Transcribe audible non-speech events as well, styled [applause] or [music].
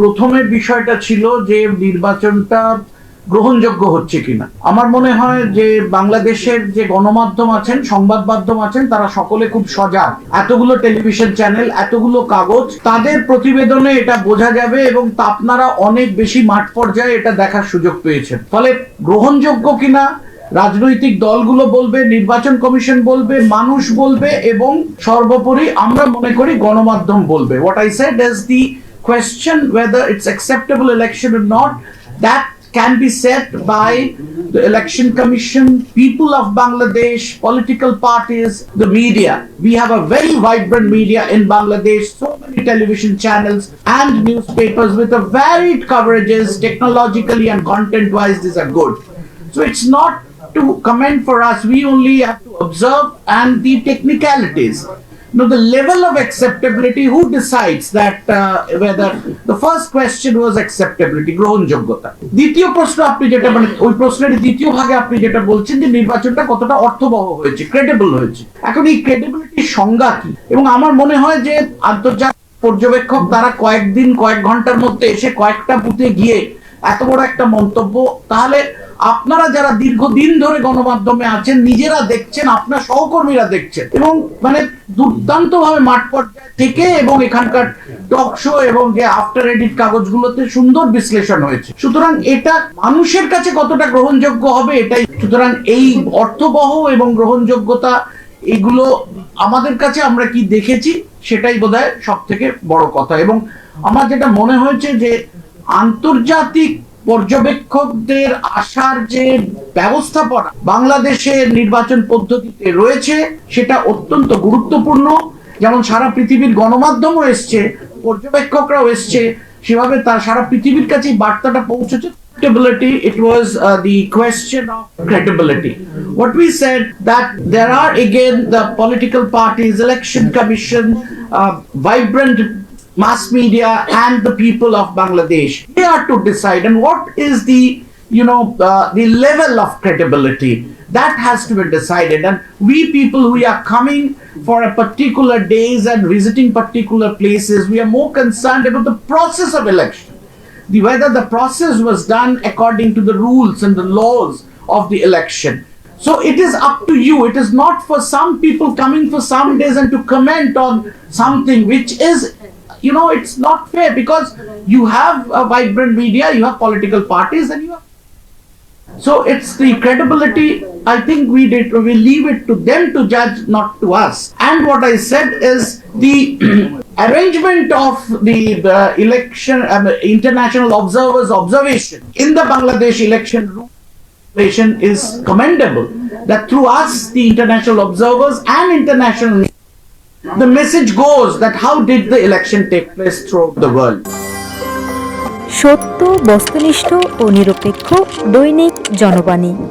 প্রথমে বিষয়টা ছিল যে নির্বাচনটা গ্রহণযোগ্য হচ্ছে কিনা। আমার মনে হয় যে বাংলাদেশের যে গণমাধ্যম আছেন, সংবাদ মাধ্যম আছেন, তারা সকলে খুব সজাগ। এতগুলো টেলিভিশন চ্যানেল, এতগুলো কাগজ, তাদের প্রতিবেদনে এটা বোঝা যাবে এবং আপনারা অনেক বেশি মাঠ পর্যায়ে এটা দেখার সুযোগ পেয়েছেন। ফলে গ্রহণযোগ্য কিনা, রাজনৈতিক দলগুলো বলবে, নির্বাচন কমিশন বলবে, মানুষ বলবে এবং সর্বোপরি আমরা মনে করি গণমাধ্যম বলবে। What I said is the question whether it's acceptable election or not that can be set by the election commission people of bangladesh political parties the media. We have a very vibrant media in bangladesh so many television channels and newspapers with a varied coverages technologically and content wise these are good. So it's not to comment for us we only have to observe and the technicalities now, the level of acceptability, who decides that uh, whether the first question was acceptability, গ্রহণযোগ্যতা দ্বিতীয় প্রশ্ন আপনি যেটা মানে ওই প্রশ্নের দ্বিতীয় ভাগে আপনি যেটা বলছেন যে নির্বাচনটা কতটা অর্থবহ হয়েছে ক্রেডিবল হয়েছে। এখন এই ক্রেডিবিলিটির সংজ্ঞা কি? এবং আমার মনে হয় যে আন্তর্জাতিক পর্যবেক্ষক তারা কয়েকদিন কয়েক ঘণ্টার মধ্যে এসে কয়েকটা বুথে গিয়ে এত বড় একটা মন্তব্য। তাহলে আপনারা যারা দীর্ঘদিন ধরে গণমাধ্যমে আছেন, নিজেরা দেখছেন, আপনার সহকর্মীরা দেখছেন। এবং মানে দুর্দান্ত ভাবে মাঠ পর্যায়ে থেকে এবং এখানকার টক শো এবং যে আফটার এডিট কাগজগুলোতে সুন্দর বিশ্লেষণ হয়েছে। সুতরাং এটা মানুষের কাছে কতটা গ্রহণযোগ্য হবে এটাই। সুতরাং এই অর্থবহ এবং গ্রহণযোগ্যতা, এগুলো আমাদের কাছে আমরা কি দেখেছি, সেটাই বোধহয় সব থেকে বড় কথা। এবং আমার যেটা মনে হয়েছে যে আন্তর্জাতিক পর্যবেক্ষকদের আসার যে ব্যবস্থাপনা বাংলাদেশের নির্বাচন পদ্ধতিতে রয়েছে সেটা অত্যন্ত গুরুত্বপূর্ণ যেমন সারা পৃথিবীর গণমাধ্যমও এসছে পর্যবেক্ষকরাও এসছে সেভাবে তার সারা পৃথিবীর কাছে বার্তাটা পৌঁছেছে credibility it was uh, the question of credibility what we said that there are again the political parties election commission uh, vibrant mass media and the people of bangladesh they are to decide and what is the you know uh, the level of credibility that has to be decided and we people we are coming for a particular days and visiting particular places we are more concerned about the process of election the whether the process was done according to the rules and the laws of the election. So it is up to you. It is not for some people coming for some days and to comment on something which is, you know, it's not fair because you have a vibrant media, you have political parties, and you have. So it's the credibility. I think we did. We leave it to them to judge, not to us. And what I said is the [clears throat] arrangement of the, the election, um, international observers' observation in the Bangladesh election is commendable. That through us, the international observers and international, the message goes that how did the election take place throughout the world. সত্য বস্তুনিষ্ঠ ও নিরপেক্ষ দৈনিক জনবাণী